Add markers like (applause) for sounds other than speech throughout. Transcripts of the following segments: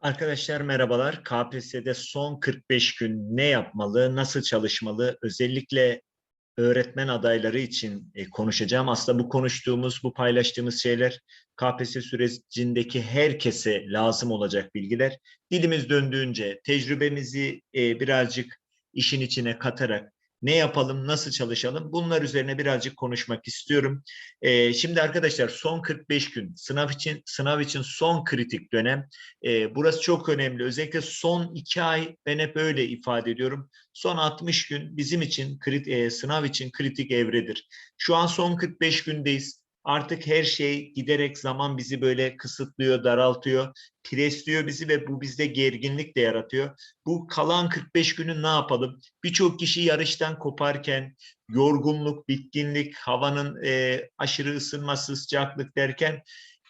Arkadaşlar merhabalar. KPSS'de son 45 gün ne yapmalı, nasıl çalışmalı? Özellikle öğretmen adayları için e, konuşacağım. Aslında bu konuştuğumuz, bu paylaştığımız şeyler KPSS sürecindeki herkese lazım olacak bilgiler. Dilimiz döndüğünce tecrübemizi e, birazcık işin içine katarak ne yapalım, nasıl çalışalım bunlar üzerine birazcık konuşmak istiyorum. Ee, şimdi arkadaşlar son 45 gün sınav için sınav için son kritik dönem. Ee, burası çok önemli. Özellikle son 2 ay ben hep öyle ifade ediyorum. Son 60 gün bizim için krit, e, sınav için kritik evredir. Şu an son 45 gündeyiz. Artık her şey giderek zaman bizi böyle kısıtlıyor, daraltıyor, presliyor bizi ve bu bizde gerginlik de yaratıyor. Bu kalan 45 günü ne yapalım? Birçok kişi yarıştan koparken yorgunluk, bitkinlik, havanın e, aşırı ısınması, sıcaklık derken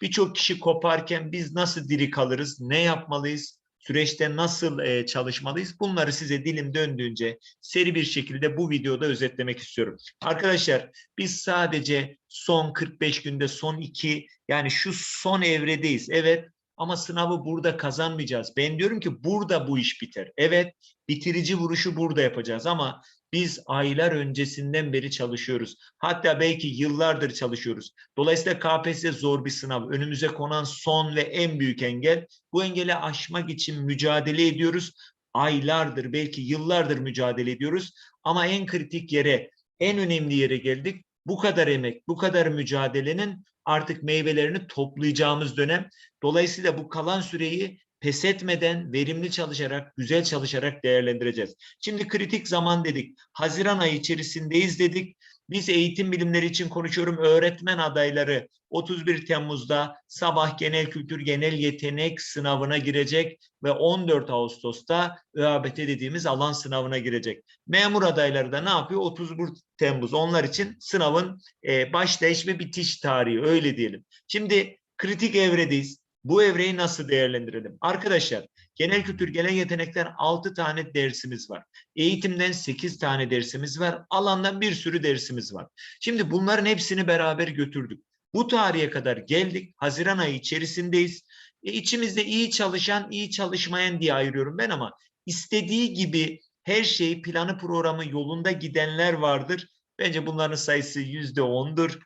birçok kişi koparken biz nasıl diri kalırız? Ne yapmalıyız? Süreçte nasıl e, çalışmalıyız? Bunları size dilim döndüğünce seri bir şekilde bu videoda özetlemek istiyorum. Arkadaşlar biz sadece son 45 günde son iki yani şu son evredeyiz. Evet ama sınavı burada kazanmayacağız. Ben diyorum ki burada bu iş biter. Evet bitirici vuruşu burada yapacağız ama biz aylar öncesinden beri çalışıyoruz. Hatta belki yıllardır çalışıyoruz. Dolayısıyla KPSS zor bir sınav. Önümüze konan son ve en büyük engel. Bu engeli aşmak için mücadele ediyoruz. Aylardır belki yıllardır mücadele ediyoruz. Ama en kritik yere, en önemli yere geldik. Bu kadar emek, bu kadar mücadelenin artık meyvelerini toplayacağımız dönem. Dolayısıyla bu kalan süreyi pes etmeden verimli çalışarak, güzel çalışarak değerlendireceğiz. Şimdi kritik zaman dedik. Haziran ayı içerisindeyiz dedik. Biz eğitim bilimleri için konuşuyorum. Öğretmen adayları 31 Temmuz'da sabah genel kültür genel yetenek sınavına girecek ve 14 Ağustos'ta ÖABT dediğimiz alan sınavına girecek. Memur adayları da ne yapıyor? 31 Temmuz onlar için sınavın e, başlayış ve bitiş tarihi öyle diyelim. Şimdi kritik evredeyiz. Bu evreyi nasıl değerlendirelim? Arkadaşlar genel kültür genel yetenekten 6 tane dersimiz var. Eğitimden 8 tane dersimiz var. Alandan bir sürü dersimiz var. Şimdi bunların hepsini beraber götürdük. Bu tarihe kadar geldik. Haziran ayı içerisindeyiz. E, içimizde iyi çalışan, iyi çalışmayan diye ayırıyorum ben ama istediği gibi her şey planı programı yolunda gidenler vardır. Bence bunların sayısı yüzde ondur.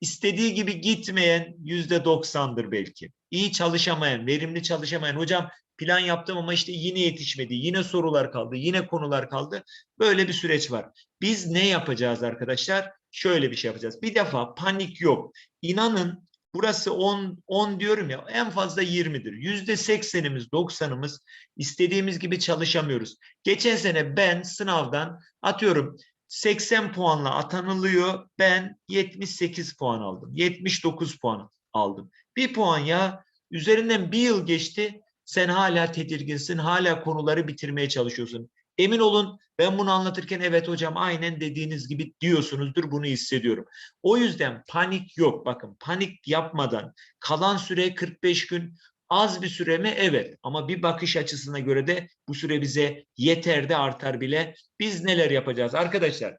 İstediği gibi gitmeyen yüzde doksandır belki. İyi çalışamayan, verimli çalışamayan, hocam plan yaptım ama işte yine yetişmedi, yine sorular kaldı, yine konular kaldı. Böyle bir süreç var. Biz ne yapacağız arkadaşlar? Şöyle bir şey yapacağız. Bir defa panik yok. İnanın burası 10, 10 diyorum ya en fazla 20'dir. Yüzde 80'imiz 90'ımız istediğimiz gibi çalışamıyoruz. Geçen sene ben sınavdan atıyorum 80 puanla atanılıyor. Ben 78 puan aldım. 79 puan aldım. Bir puan ya üzerinden bir yıl geçti. Sen hala tedirginsin. Hala konuları bitirmeye çalışıyorsun. Emin olun ben bunu anlatırken evet hocam aynen dediğiniz gibi diyorsunuzdur bunu hissediyorum. O yüzden panik yok. Bakın panik yapmadan kalan süre 45 gün Az bir süre mi? Evet. Ama bir bakış açısına göre de bu süre bize yeter de artar bile. Biz neler yapacağız? Arkadaşlar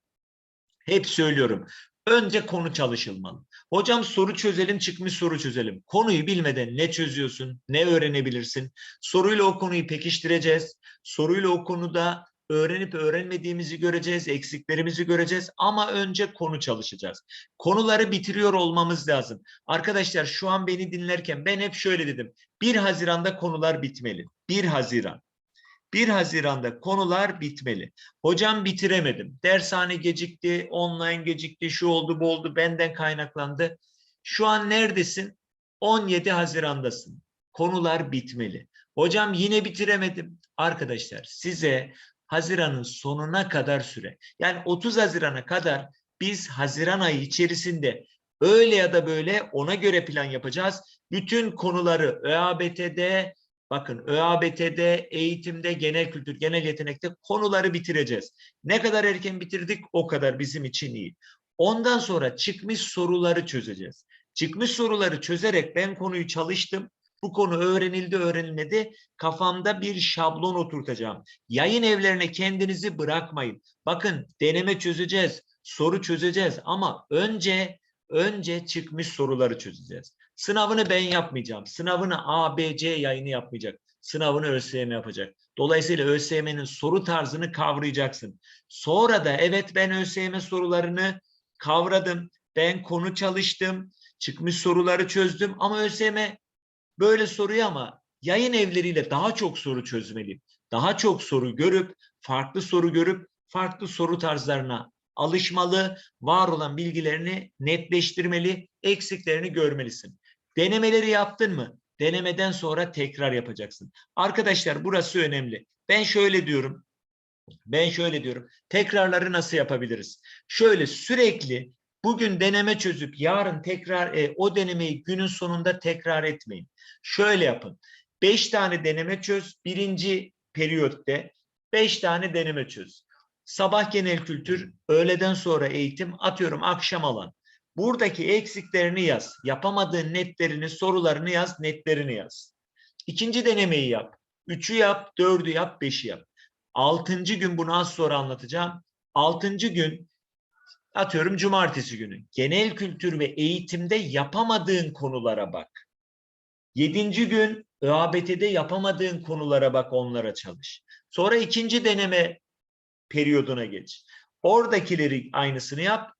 hep söylüyorum. Önce konu çalışılmalı. Hocam soru çözelim, çıkmış soru çözelim. Konuyu bilmeden ne çözüyorsun, ne öğrenebilirsin? Soruyla o konuyu pekiştireceğiz. Soruyla o konuda öğrenip öğrenmediğimizi göreceğiz, eksiklerimizi göreceğiz ama önce konu çalışacağız. Konuları bitiriyor olmamız lazım. Arkadaşlar şu an beni dinlerken ben hep şöyle dedim. 1 Haziran'da konular bitmeli. 1 Haziran. 1 Haziran'da konular bitmeli. Hocam bitiremedim. Dershane gecikti, online gecikti, şu oldu bu oldu, benden kaynaklandı. Şu an neredesin? 17 Haziran'dasın. Konular bitmeli. Hocam yine bitiremedim. Arkadaşlar size Haziran'ın sonuna kadar süre. Yani 30 Haziran'a kadar biz Haziran ayı içerisinde öyle ya da böyle ona göre plan yapacağız. Bütün konuları ÖABT'de bakın ÖABT'de, eğitimde, genel kültür, genel yetenekte konuları bitireceğiz. Ne kadar erken bitirdik o kadar bizim için iyi. Ondan sonra çıkmış soruları çözeceğiz. Çıkmış soruları çözerek ben konuyu çalıştım. Bu konu öğrenildi, öğrenilmedi. Kafamda bir şablon oturtacağım. Yayın evlerine kendinizi bırakmayın. Bakın deneme çözeceğiz, soru çözeceğiz ama önce önce çıkmış soruları çözeceğiz. Sınavını ben yapmayacağım. Sınavını A, B, C yayını yapmayacak. sınavını ÖSYM yapacak. Dolayısıyla ÖSYM'nin soru tarzını kavrayacaksın. Sonra da evet ben ÖSYM sorularını kavradım. Ben konu çalıştım. Çıkmış soruları çözdüm ama ÖSYM böyle soruyu ama yayın evleriyle daha çok soru çözmeliyim. Daha çok soru görüp, farklı soru görüp, farklı soru tarzlarına alışmalı, var olan bilgilerini netleştirmeli, eksiklerini görmelisin. Denemeleri yaptın mı? Denemeden sonra tekrar yapacaksın. Arkadaşlar burası önemli. Ben şöyle diyorum. Ben şöyle diyorum. Tekrarları nasıl yapabiliriz? Şöyle sürekli bugün deneme çözüp yarın tekrar e, o denemeyi günün sonunda tekrar etmeyin. Şöyle yapın. Beş tane deneme çöz. Birinci periyotte beş tane deneme çöz. Sabah genel kültür, öğleden sonra eğitim, atıyorum akşam alan. Buradaki eksiklerini yaz. Yapamadığın netlerini, sorularını yaz, netlerini yaz. İkinci denemeyi yap. Üçü yap, dördü yap, beşi yap. Altıncı gün bunu az sonra anlatacağım. Altıncı gün atıyorum cumartesi günü. Genel kültür ve eğitimde yapamadığın konulara bak. Yedinci gün ÖABT'de yapamadığın konulara bak, onlara çalış. Sonra ikinci deneme periyoduna geç. Oradakileri aynısını yap.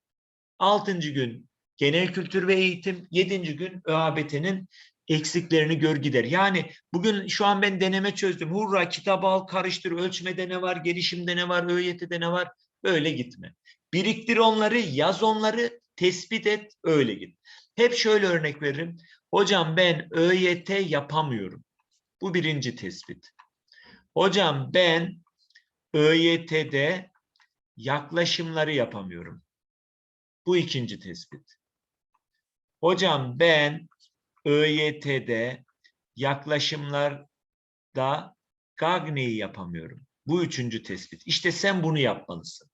Altıncı gün genel kültür ve eğitim, yedinci gün ÖABT'nin eksiklerini gör gider. Yani bugün şu an ben deneme çözdüm. Hurra kitabı al karıştır. Ölçmede ne var, gelişimde ne var, ÖYT'de ne var. Böyle gitme. Biriktir onları, yaz onları, tespit et, öyle git. Hep şöyle örnek veririm. Hocam ben ÖYT yapamıyorum. Bu birinci tespit. Hocam ben ÖYT'de yaklaşımları yapamıyorum. Bu ikinci tespit. Hocam ben ÖYT'de yaklaşımlarda Gagne'yi yapamıyorum. Bu üçüncü tespit. İşte sen bunu yapmalısın.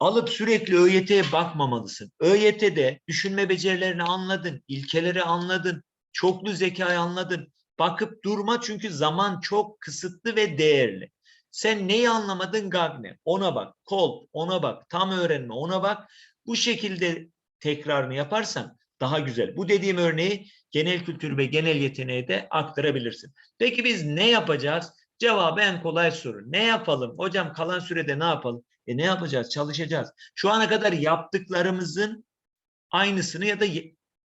Alıp sürekli ÖYT'ye bakmamalısın. ÖYT'de düşünme becerilerini anladın, ilkeleri anladın, çoklu zekayı anladın. Bakıp durma çünkü zaman çok kısıtlı ve değerli. Sen neyi anlamadın Gagne? Ona bak. Kol, ona bak. Tam öğrenme, ona bak. Bu şekilde tekrarını yaparsan daha güzel. Bu dediğim örneği genel kültür ve genel yeteneğe de aktarabilirsin. Peki biz ne yapacağız? Cevabı en kolay soru. Ne yapalım? Hocam kalan sürede ne yapalım? E ne yapacağız? Çalışacağız. Şu ana kadar yaptıklarımızın aynısını ya da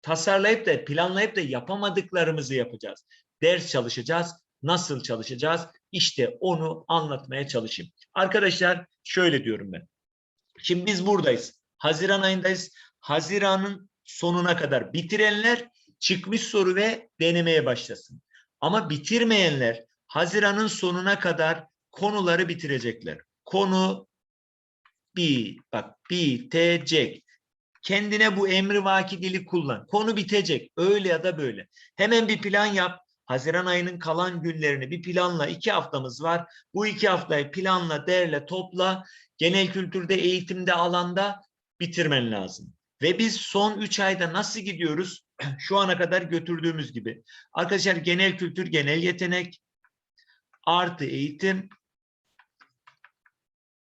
tasarlayıp da planlayıp da yapamadıklarımızı yapacağız. Ders çalışacağız. Nasıl çalışacağız? İşte onu anlatmaya çalışayım. Arkadaşlar şöyle diyorum ben. Şimdi biz buradayız. Haziran ayındayız. Haziran'ın sonuna kadar bitirenler çıkmış soru ve denemeye başlasın. Ama bitirmeyenler Haziran'ın sonuna kadar konuları bitirecekler. Konu bir bak bitecek. Kendine bu emri vaki dili kullan. Konu bitecek. Öyle ya da böyle. Hemen bir plan yap. Haziran ayının kalan günlerini bir planla. iki haftamız var. Bu iki haftayı planla, derle, topla. Genel kültürde, eğitimde, alanda bitirmen lazım. Ve biz son üç ayda nasıl gidiyoruz? (clears throat) Şu ana kadar götürdüğümüz gibi. Arkadaşlar genel kültür, genel yetenek, artı eğitim,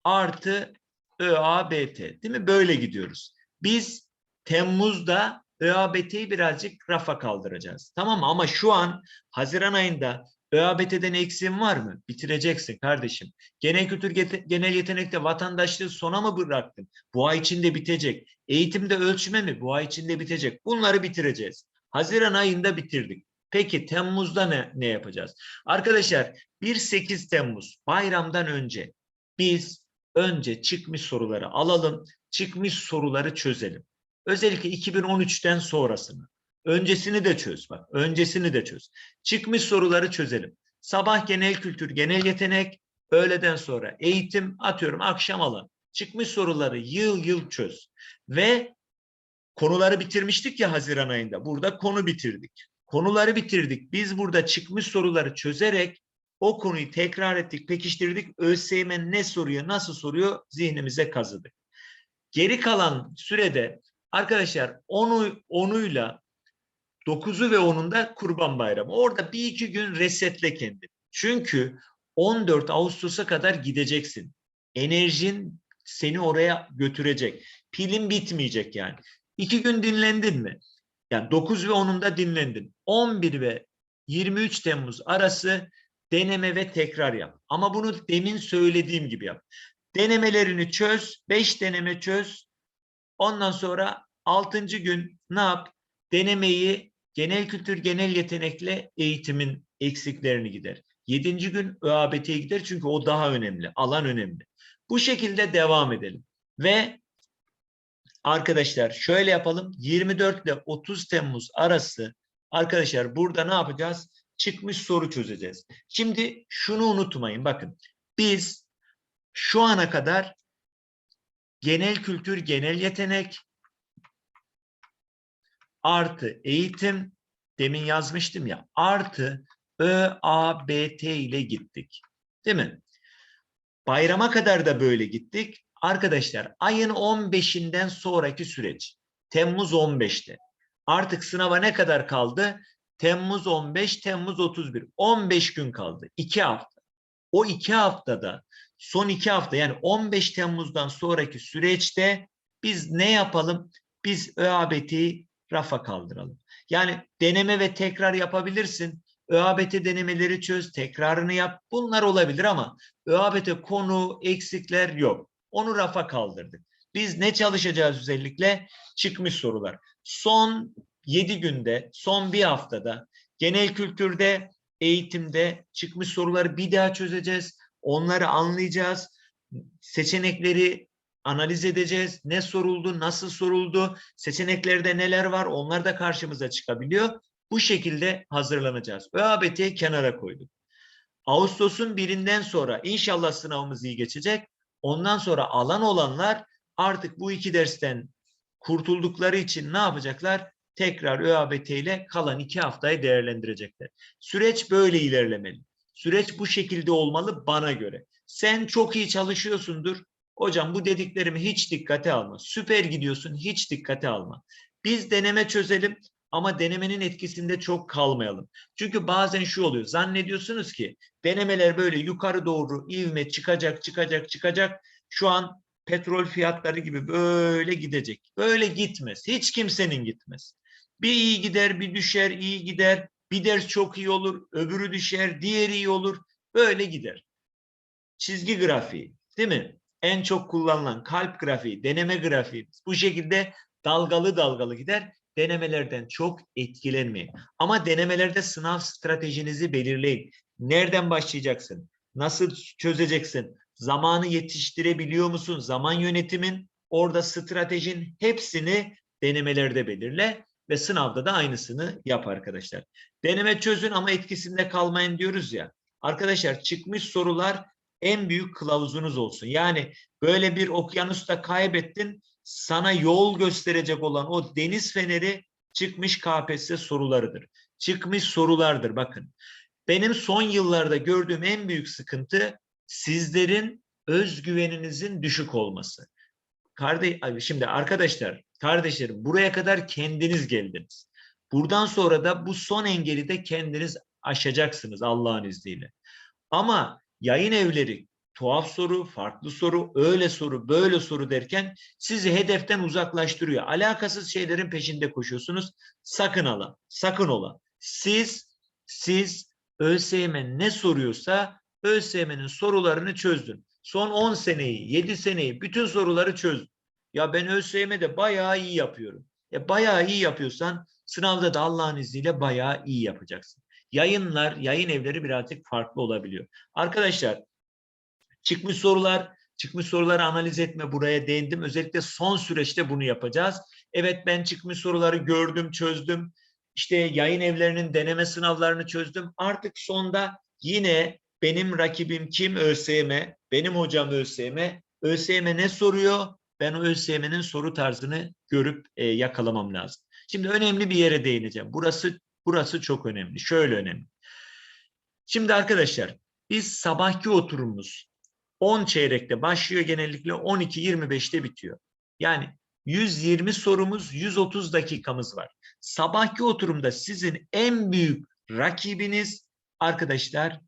artı ÖABT. Değil mi? Böyle gidiyoruz. Biz Temmuz'da ÖABT'yi birazcık rafa kaldıracağız. Tamam mı? Ama şu an Haziran ayında ÖABT'den eksiğin var mı? Bitireceksin kardeşim. Genel kültür, genel yetenekte vatandaşlığı sona mı bıraktın? Bu ay içinde bitecek. Eğitimde ölçme mi? Bu ay içinde bitecek. Bunları bitireceğiz. Haziran ayında bitirdik. Peki Temmuz'da ne, ne yapacağız? Arkadaşlar 1-8 Temmuz bayramdan önce biz önce çıkmış soruları alalım. Çıkmış soruları çözelim. Özellikle 2013'ten sonrasını. Öncesini de çöz bak. Öncesini de çöz. Çıkmış soruları çözelim. Sabah genel kültür, genel yetenek, öğleden sonra eğitim atıyorum akşam alan. Çıkmış soruları yıl yıl çöz. Ve konuları bitirmiştik ya Haziran ayında. Burada konu bitirdik. Konuları bitirdik. Biz burada çıkmış soruları çözerek o konuyu tekrar ettik, pekiştirdik. ÖSYM ne soruyor, nasıl soruyor zihnimize kazıdık. Geri kalan sürede arkadaşlar onu onuyla 9'u ve 10'unda Kurban Bayramı. Orada bir iki gün resetle kendini. Çünkü 14 Ağustos'a kadar gideceksin. Enerjin seni oraya götürecek. Pilin bitmeyecek yani. İki gün dinlendin mi? Yani 9 ve 10'unda dinlendin. 11 ve 23 Temmuz arası deneme ve tekrar yap. Ama bunu demin söylediğim gibi yap. Denemelerini çöz, 5 deneme çöz. Ondan sonra 6. gün ne yap? Denemeyi genel kültür, genel yetenekle eğitimin eksiklerini gider. 7. gün ÖABT'ye gider çünkü o daha önemli, alan önemli. Bu şekilde devam edelim. Ve arkadaşlar şöyle yapalım. 24 ile 30 Temmuz arası arkadaşlar burada ne yapacağız? Çıkmış soru çözeceğiz. Şimdi şunu unutmayın. Bakın biz şu ana kadar genel kültür, genel yetenek artı eğitim demin yazmıştım ya artı ÖABT ile gittik. Değil mi? Bayrama kadar da böyle gittik. Arkadaşlar ayın 15'inden sonraki süreç Temmuz 15'te. Artık sınava ne kadar kaldı? Temmuz 15, Temmuz 31. 15 gün kaldı. 2 hafta. O 2 haftada son 2 hafta yani 15 Temmuz'dan sonraki süreçte biz ne yapalım? Biz ÖABT'yi rafa kaldıralım. Yani deneme ve tekrar yapabilirsin. ÖABT denemeleri çöz, tekrarını yap. Bunlar olabilir ama ÖABT konu, eksikler yok. Onu rafa kaldırdık. Biz ne çalışacağız özellikle? Çıkmış sorular. Son 7 günde, son bir haftada genel kültürde, eğitimde çıkmış soruları bir daha çözeceğiz. Onları anlayacağız. Seçenekleri analiz edeceğiz. Ne soruldu, nasıl soruldu, seçeneklerde neler var onlar da karşımıza çıkabiliyor. Bu şekilde hazırlanacağız. ÖABT'yi kenara koyduk. Ağustos'un birinden sonra inşallah sınavımız iyi geçecek. Ondan sonra alan olanlar artık bu iki dersten kurtuldukları için ne yapacaklar? Tekrar ÖABT ile kalan iki haftayı değerlendirecekler. Süreç böyle ilerlemeli. Süreç bu şekilde olmalı bana göre. Sen çok iyi çalışıyorsundur. Hocam bu dediklerimi hiç dikkate alma. Süper gidiyorsun hiç dikkate alma. Biz deneme çözelim ama denemenin etkisinde çok kalmayalım. Çünkü bazen şu oluyor. Zannediyorsunuz ki denemeler böyle yukarı doğru ivme çıkacak, çıkacak, çıkacak. Şu an petrol fiyatları gibi böyle gidecek. Böyle gitmez. Hiç kimsenin gitmez. Bir iyi gider, bir düşer, iyi gider. Bir ders çok iyi olur, öbürü düşer, diğeri iyi olur. Böyle gider. Çizgi grafiği, değil mi? En çok kullanılan kalp grafiği, deneme grafiği. Bu şekilde dalgalı dalgalı gider. Denemelerden çok etkilenmeyin. Ama denemelerde sınav stratejinizi belirleyin. Nereden başlayacaksın? Nasıl çözeceksin? Zamanı yetiştirebiliyor musun? Zaman yönetimin, orada stratejin hepsini denemelerde belirle ve sınavda da aynısını yap arkadaşlar. Deneme çözün ama etkisinde kalmayın diyoruz ya. Arkadaşlar çıkmış sorular en büyük kılavuzunuz olsun. Yani böyle bir okyanusta kaybettin, sana yol gösterecek olan o deniz feneri çıkmış KPSS sorularıdır. Çıkmış sorulardır bakın. Benim son yıllarda gördüğüm en büyük sıkıntı sizlerin özgüveninizin düşük olması. Kardeş, şimdi arkadaşlar, kardeşlerim buraya kadar kendiniz geldiniz. Buradan sonra da bu son engeli de kendiniz aşacaksınız Allah'ın izniyle. Ama yayın evleri tuhaf soru, farklı soru, öyle soru, böyle soru derken sizi hedeften uzaklaştırıyor. Alakasız şeylerin peşinde koşuyorsunuz. Sakın ola, sakın ola. Siz, siz ÖSYM ne soruyorsa ÖSYM'nin sorularını çözdün. Son 10 seneyi, 7 seneyi bütün soruları çözdün. Ya ben ÖSYM'de bayağı iyi yapıyorum. E bayağı iyi yapıyorsan sınavda da Allah'ın izniyle bayağı iyi yapacaksın. Yayınlar, yayın evleri birazcık farklı olabiliyor. Arkadaşlar çıkmış sorular, çıkmış soruları analiz etme buraya değindim. Özellikle son süreçte bunu yapacağız. Evet ben çıkmış soruları gördüm, çözdüm. İşte yayın evlerinin deneme sınavlarını çözdüm. Artık sonda yine benim rakibim kim ÖSYM, benim hocam ÖSYM. ÖSYM ne soruyor? Ben o ÖSYM'nin soru tarzını görüp e, yakalamam lazım. Şimdi önemli bir yere değineceğim. Burası burası çok önemli. Şöyle önemli. Şimdi arkadaşlar biz sabahki oturumumuz 10 çeyrekte başlıyor genellikle 12-25'te bitiyor. Yani 120 sorumuz 130 dakikamız var. Sabahki oturumda sizin en büyük rakibiniz arkadaşlar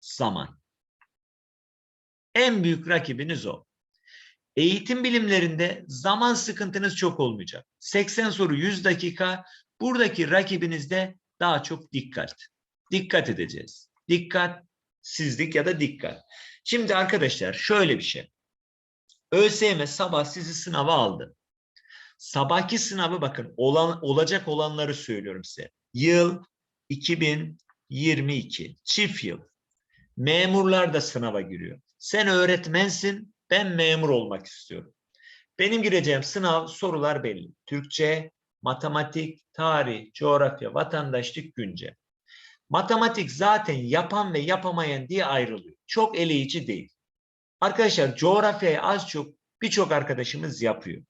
zaman. En büyük rakibiniz o. Eğitim bilimlerinde zaman sıkıntınız çok olmayacak. 80 soru 100 dakika. Buradaki rakibinizde daha çok dikkat. Dikkat edeceğiz. Dikkat, Sizlik ya da dikkat. Şimdi arkadaşlar şöyle bir şey. ÖSYM sabah sizi sınava aldı. Sabahki sınavı bakın olan, olacak olanları söylüyorum size. Yıl 2022 çift yıl. Memurlar da sınava giriyor. Sen öğretmensin, ben memur olmak istiyorum. Benim gireceğim sınav sorular belli. Türkçe, matematik, tarih, coğrafya, vatandaşlık, güncel. Matematik zaten yapan ve yapamayan diye ayrılıyor. Çok eleyici değil. Arkadaşlar coğrafyayı az çok birçok arkadaşımız yapıyor.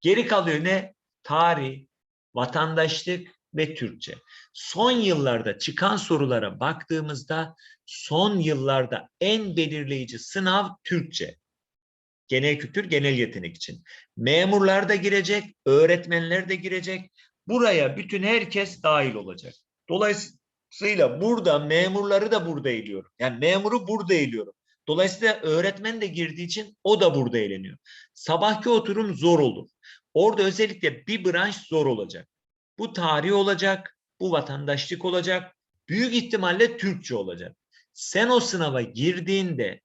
Geri kalıyor ne? Tarih, vatandaşlık ve Türkçe. Son yıllarda çıkan sorulara baktığımızda son yıllarda en belirleyici sınav Türkçe. Genel kültür, genel yetenek için. Memurlar da girecek, öğretmenler de girecek. Buraya bütün herkes dahil olacak. Dolayısıyla burada memurları da burada eğiliyorum. Yani memuru burada eğiliyorum. Dolayısıyla öğretmen de girdiği için o da burada eğleniyor. Sabahki oturum zor olur. Orada özellikle bir branş zor olacak. Bu tarih olacak, bu vatandaşlık olacak, büyük ihtimalle Türkçe olacak. Sen o sınava girdiğinde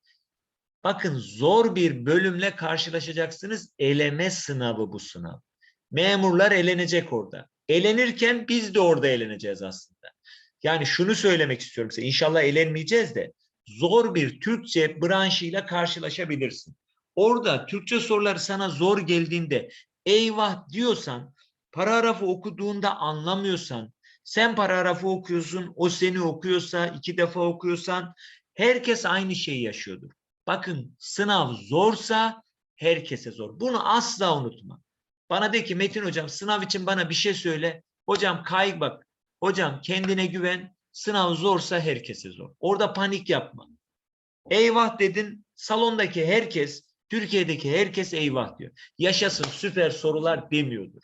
bakın zor bir bölümle karşılaşacaksınız. Eleme sınavı bu sınav. Memurlar elenecek orada. Elenirken biz de orada eleneceğiz aslında. Yani şunu söylemek istiyorum size. İnşallah elenmeyeceğiz de zor bir Türkçe branşıyla karşılaşabilirsin. Orada Türkçe sorular sana zor geldiğinde eyvah diyorsan, paragrafı okuduğunda anlamıyorsan, sen paragrafı okuyorsun, o seni okuyorsa, iki defa okuyorsan, herkes aynı şeyi yaşıyordur. Bakın sınav zorsa herkese zor. Bunu asla unutma. Bana de ki Metin hocam sınav için bana bir şey söyle. Hocam kay bak. Hocam kendine güven. Sınav zorsa herkese zor. Orada panik yapma. Eyvah dedin salondaki herkes, Türkiye'deki herkes eyvah diyor. Yaşasın süper sorular demiyordur.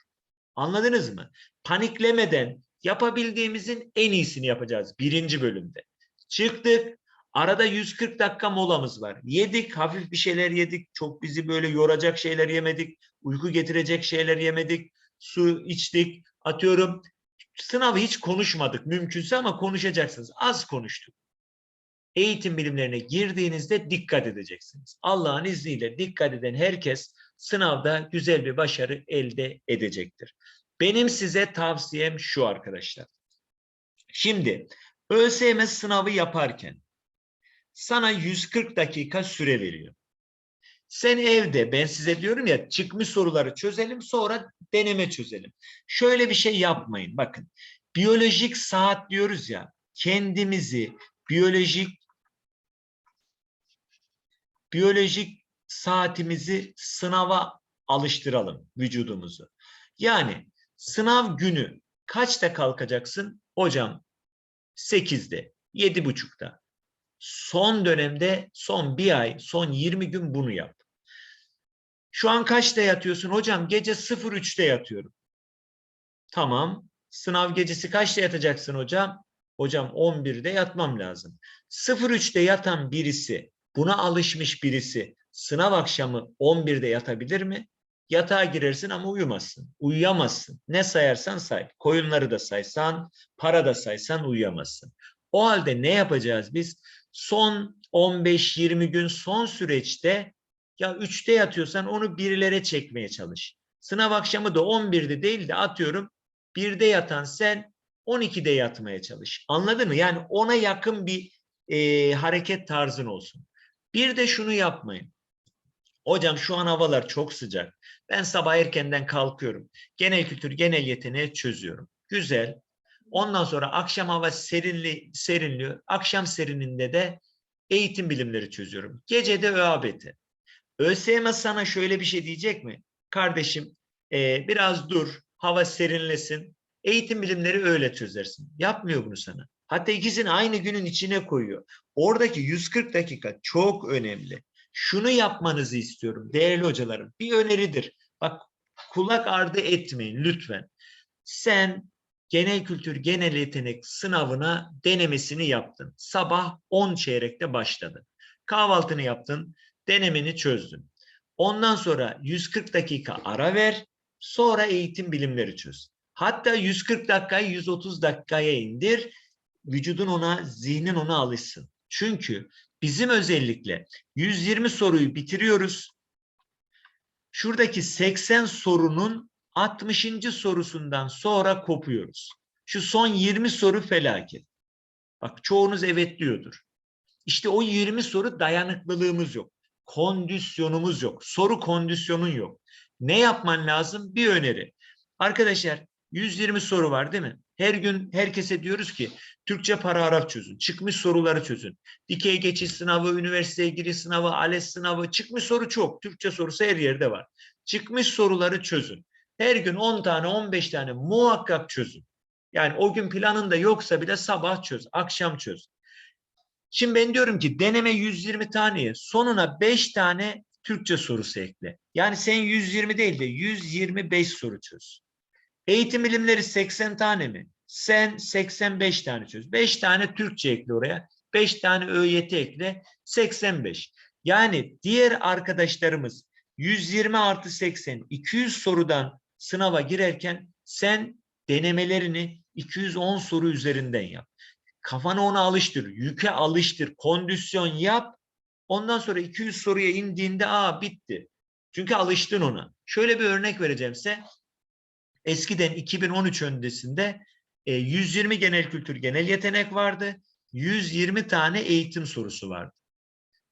Anladınız mı? Paniklemeden yapabildiğimizin en iyisini yapacağız birinci bölümde. Çıktık. Arada 140 dakika molamız var. Yedik, hafif bir şeyler yedik. Çok bizi böyle yoracak şeyler yemedik. Uyku getirecek şeyler yemedik. Su içtik. Atıyorum sınavı hiç konuşmadık mümkünse ama konuşacaksınız. Az konuştuk. Eğitim bilimlerine girdiğinizde dikkat edeceksiniz. Allah'ın izniyle dikkat eden herkes sınavda güzel bir başarı elde edecektir. Benim size tavsiyem şu arkadaşlar. Şimdi ÖSYM sınavı yaparken sana 140 dakika süre veriyor. Sen evde ben size diyorum ya çıkmış soruları çözelim sonra deneme çözelim. Şöyle bir şey yapmayın bakın. Biyolojik saat diyoruz ya kendimizi biyolojik biyolojik saatimizi sınava alıştıralım vücudumuzu. Yani sınav günü kaçta kalkacaksın? Hocam 8'de, 7.30'da. Son dönemde son bir ay, son 20 gün bunu yap. Şu an kaçta yatıyorsun? Hocam gece 03'te yatıyorum. Tamam. Sınav gecesi kaçta yatacaksın hocam? Hocam 11'de yatmam lazım. 03'te yatan birisi, buna alışmış birisi sınav akşamı 11'de yatabilir mi? Yatağa girersin ama uyumazsın. Uyuyamazsın. Ne sayarsan say. Koyunları da saysan, para da saysan uyuyamazsın. O halde ne yapacağız biz? Son 15-20 gün son süreçte ya 3'te yatıyorsan onu birlere çekmeye çalış. Sınav akşamı da 11'de değil de atıyorum 1'de yatan sen 12'de yatmaya çalış. Anladın mı? Yani ona yakın bir e, hareket tarzın olsun. Bir de şunu yapmayın. Hocam şu an havalar çok sıcak. Ben sabah erkenden kalkıyorum. Genel kültür, genel yeteneği çözüyorum. Güzel. Ondan sonra akşam hava serinli, serinliyor. Akşam serininde de eğitim bilimleri çözüyorum. Gece de ÖABT. ÖSYM sana şöyle bir şey diyecek mi? Kardeşim e, biraz dur, hava serinlesin. Eğitim bilimleri öyle çözersin. Yapmıyor bunu sana. Hatta ikisini aynı günün içine koyuyor. Oradaki 140 dakika çok önemli. Şunu yapmanızı istiyorum değerli hocalarım. Bir öneridir. Bak kulak ardı etmeyin lütfen. Sen genel kültür, genel yetenek sınavına denemesini yaptın. Sabah 10 çeyrekte başladın. Kahvaltını yaptın, denemeni çözdün. Ondan sonra 140 dakika ara ver, sonra eğitim bilimleri çöz. Hatta 140 dakikayı 130 dakikaya indir, vücudun ona, zihnin ona alışsın. Çünkü bizim özellikle 120 soruyu bitiriyoruz. Şuradaki 80 sorunun 60. sorusundan sonra kopuyoruz. Şu son 20 soru felaket. Bak çoğunuz evet diyordur. İşte o 20 soru dayanıklılığımız yok. Kondisyonumuz yok. Soru kondisyonun yok. Ne yapman lazım? Bir öneri. Arkadaşlar 120 soru var değil mi? Her gün herkese diyoruz ki Türkçe paragraf çözün. Çıkmış soruları çözün. Dikey geçiş sınavı, üniversiteye giriş sınavı, ALES sınavı. Çıkmış soru çok. Türkçe sorusu her yerde var. Çıkmış soruları çözün. Her gün 10 tane 15 tane muhakkak çözün. Yani o gün planında yoksa bile sabah çöz, akşam çöz. Şimdi ben diyorum ki deneme 120 taneye sonuna 5 tane Türkçe sorusu ekle. Yani sen 120 değil de 125 soru çöz. Eğitim bilimleri 80 tane mi? Sen 85 tane çöz. 5 tane Türkçe ekle oraya. 5 tane ÖYT ekle. 85. Yani diğer arkadaşlarımız 120 artı 80 200 sorudan sınava girerken sen denemelerini 210 soru üzerinden yap. Kafanı ona alıştır, yüke alıştır, kondisyon yap. Ondan sonra 200 soruya indiğinde aa bitti. Çünkü alıştın ona. Şöyle bir örnek vereceğim size. Eskiden 2013 öncesinde e, 120 genel kültür, genel yetenek vardı. 120 tane eğitim sorusu vardı.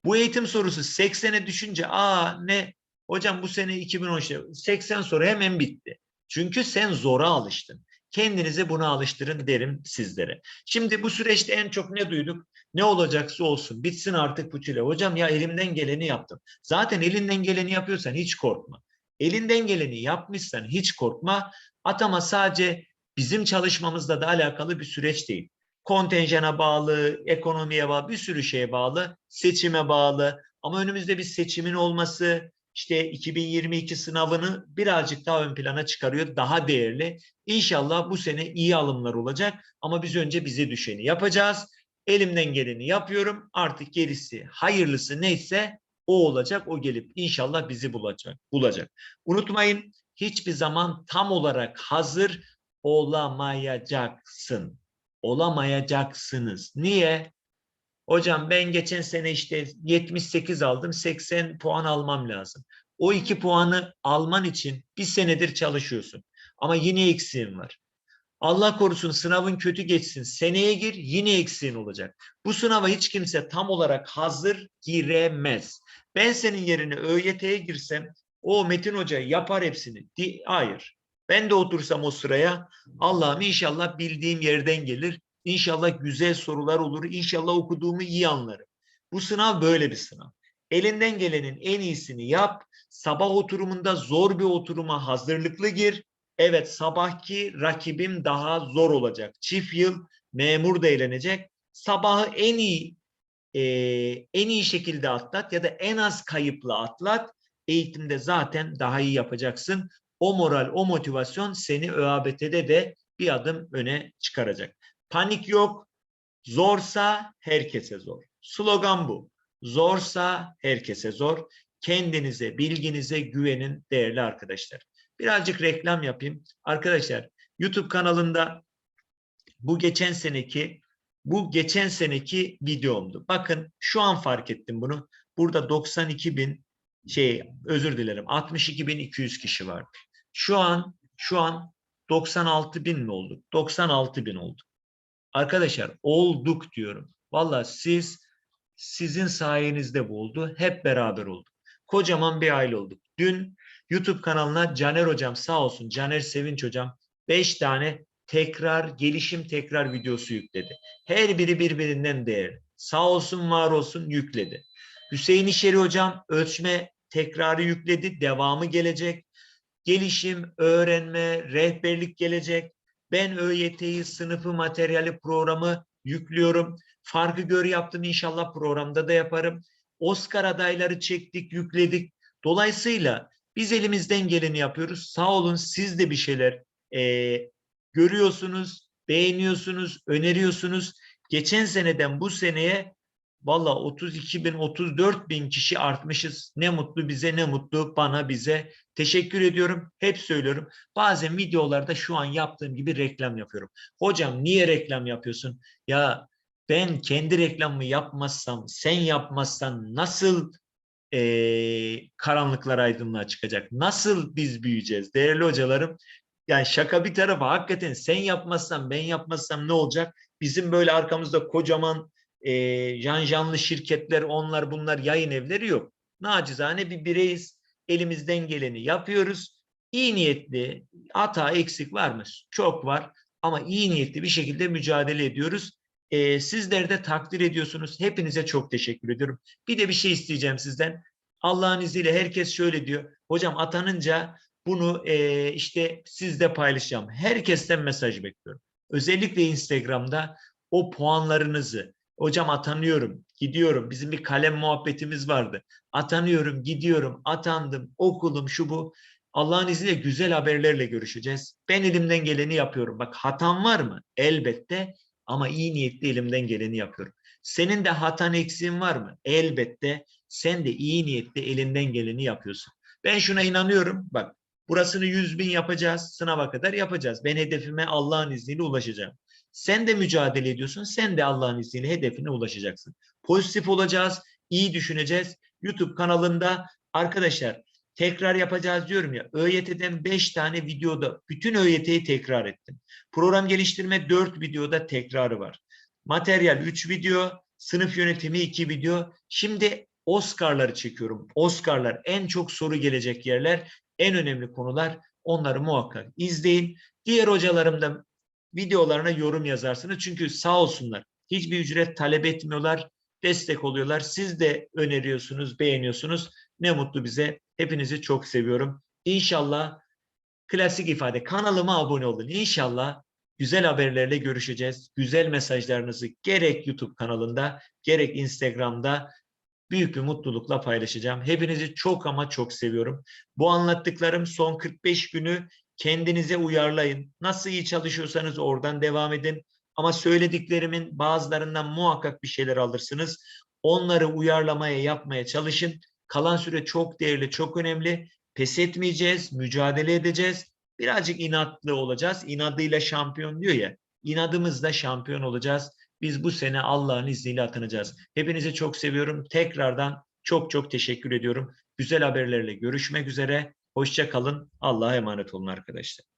Bu eğitim sorusu 80'e düşünce aa ne hocam bu sene 2013'te 80 soru hemen bitti. Çünkü sen zora alıştın. Kendinizi buna alıştırın derim sizlere. Şimdi bu süreçte en çok ne duyduk? Ne olacaksa olsun. Bitsin artık bu çile. Hocam ya elimden geleni yaptım. Zaten elinden geleni yapıyorsan hiç korkma. Elinden geleni yapmışsan hiç korkma. Atama sadece bizim çalışmamızla da alakalı bir süreç değil. Kontenjana bağlı, ekonomiye bağlı, bir sürü şeye bağlı, seçime bağlı. Ama önümüzde bir seçimin olması, işte 2022 sınavını birazcık daha ön plana çıkarıyor. Daha değerli. İnşallah bu sene iyi alımlar olacak. Ama biz önce bize düşeni yapacağız. Elimden geleni yapıyorum. Artık gerisi hayırlısı neyse o olacak. O gelip inşallah bizi bulacak. bulacak. Unutmayın hiçbir zaman tam olarak hazır olamayacaksın. Olamayacaksınız. Niye? Hocam ben geçen sene işte 78 aldım, 80 puan almam lazım. O iki puanı alman için bir senedir çalışıyorsun. Ama yine eksiğin var. Allah korusun sınavın kötü geçsin. Seneye gir yine eksiğin olacak. Bu sınava hiç kimse tam olarak hazır giremez. Ben senin yerine ÖYT'ye girsem o Metin Hoca yapar hepsini. Hayır. Ben de otursam o sıraya Allah'ım inşallah bildiğim yerden gelir. İnşallah güzel sorular olur. İnşallah okuduğumu iyi anlarım. Bu sınav böyle bir sınav. Elinden gelenin en iyisini yap. Sabah oturumunda zor bir oturuma hazırlıklı gir. Evet sabahki rakibim daha zor olacak. Çift yıl memur da eğlenecek. Sabahı en iyi e, en iyi şekilde atlat ya da en az kayıpla atlat. Eğitimde zaten daha iyi yapacaksın. O moral, o motivasyon seni ÖABT'de de bir adım öne çıkaracak. Panik yok. Zorsa herkese zor. Slogan bu. Zorsa herkese zor. Kendinize, bilginize güvenin değerli arkadaşlar. Birazcık reklam yapayım. Arkadaşlar YouTube kanalında bu geçen seneki bu geçen seneki videomdu. Bakın şu an fark ettim bunu. Burada 92 bin şey özür dilerim 62 bin 200 kişi var. Şu an şu an 96 bin mi olduk? 96 bin olduk. Arkadaşlar olduk diyorum. Valla siz sizin sayenizde bu oldu. Hep beraber olduk. Kocaman bir aile olduk. Dün YouTube kanalına Caner hocam sağ olsun Caner Sevinç hocam 5 tane tekrar gelişim tekrar videosu yükledi. Her biri birbirinden değerli. Sağ olsun var olsun yükledi. Hüseyin İşeri hocam ölçme tekrarı yükledi. Devamı gelecek. Gelişim, öğrenme, rehberlik gelecek. Ben ÖYT'yi sınıfı materyali programı yüklüyorum. Farkı gör yaptım inşallah programda da yaparım. Oscar adayları çektik, yükledik. Dolayısıyla biz elimizden geleni yapıyoruz. Sağ olun siz de bir şeyler e, görüyorsunuz, beğeniyorsunuz, öneriyorsunuz. Geçen seneden bu seneye valla 32 bin, 34 bin kişi artmışız. Ne mutlu bize, ne mutlu bana, bize. Teşekkür ediyorum. Hep söylüyorum. Bazen videolarda şu an yaptığım gibi reklam yapıyorum. Hocam niye reklam yapıyorsun? Ya ben kendi reklamımı yapmazsam, sen yapmazsan nasıl eee, karanlıklar aydınlığa çıkacak? Nasıl biz büyüyeceğiz? Değerli hocalarım, yani şaka bir tarafa hakikaten sen yapmazsan, ben yapmazsam ne olacak? Bizim böyle arkamızda kocaman eee janjanlı şirketler, onlar bunlar yayın evleri yok. Nacizane bir bireyiz. Elimizden geleni yapıyoruz. İyi niyetli, hata eksik var mı? Çok var. Ama iyi niyetli bir şekilde mücadele ediyoruz. Ee, sizler de takdir ediyorsunuz. Hepinize çok teşekkür ediyorum. Bir de bir şey isteyeceğim sizden. Allah'ın izniyle herkes şöyle diyor. Hocam atanınca bunu e, işte sizde paylaşacağım. Herkesten mesaj bekliyorum. Özellikle Instagram'da o puanlarınızı, hocam atanıyorum, gidiyorum. Bizim bir kalem muhabbetimiz vardı. Atanıyorum, gidiyorum, atandım, okulum, şu bu. Allah'ın izniyle güzel haberlerle görüşeceğiz. Ben elimden geleni yapıyorum. Bak hatam var mı? Elbette ama iyi niyetli elimden geleni yapıyorum. Senin de hatan eksiğin var mı? Elbette sen de iyi niyetli elinden geleni yapıyorsun. Ben şuna inanıyorum. Bak burasını 100 bin yapacağız. Sınava kadar yapacağız. Ben hedefime Allah'ın izniyle ulaşacağım. Sen de mücadele ediyorsun. Sen de Allah'ın izniyle hedefine ulaşacaksın. Pozitif olacağız. iyi düşüneceğiz. YouTube kanalında arkadaşlar tekrar yapacağız diyorum ya. ÖYT'den 5 tane videoda bütün ÖYT'yi tekrar ettim. Program geliştirme 4 videoda tekrarı var. Materyal 3 video, sınıf yönetimi 2 video. Şimdi Oscar'ları çekiyorum. Oscar'lar en çok soru gelecek yerler, en önemli konular. Onları muhakkak izleyin. Diğer hocalarım da videolarına yorum yazarsınız. Çünkü sağ olsunlar. Hiçbir ücret talep etmiyorlar. Destek oluyorlar. Siz de öneriyorsunuz, beğeniyorsunuz. Ne mutlu bize. Hepinizi çok seviyorum. İnşallah klasik ifade kanalıma abone olun. İnşallah güzel haberlerle görüşeceğiz. Güzel mesajlarınızı gerek YouTube kanalında gerek Instagram'da büyük bir mutlulukla paylaşacağım. Hepinizi çok ama çok seviyorum. Bu anlattıklarım son 45 günü kendinize uyarlayın. Nasıl iyi çalışıyorsanız oradan devam edin. Ama söylediklerimin bazılarından muhakkak bir şeyler alırsınız. Onları uyarlamaya, yapmaya çalışın. Kalan süre çok değerli, çok önemli. Pes etmeyeceğiz, mücadele edeceğiz. Birazcık inatlı olacağız. İnadıyla şampiyon diyor ya. İnadımızla şampiyon olacağız. Biz bu sene Allah'ın izniyle atanacağız. Hepinizi çok seviyorum. Tekrardan çok çok teşekkür ediyorum. Güzel haberlerle görüşmek üzere. Hoşça kalın. Allah'a emanet olun arkadaşlar.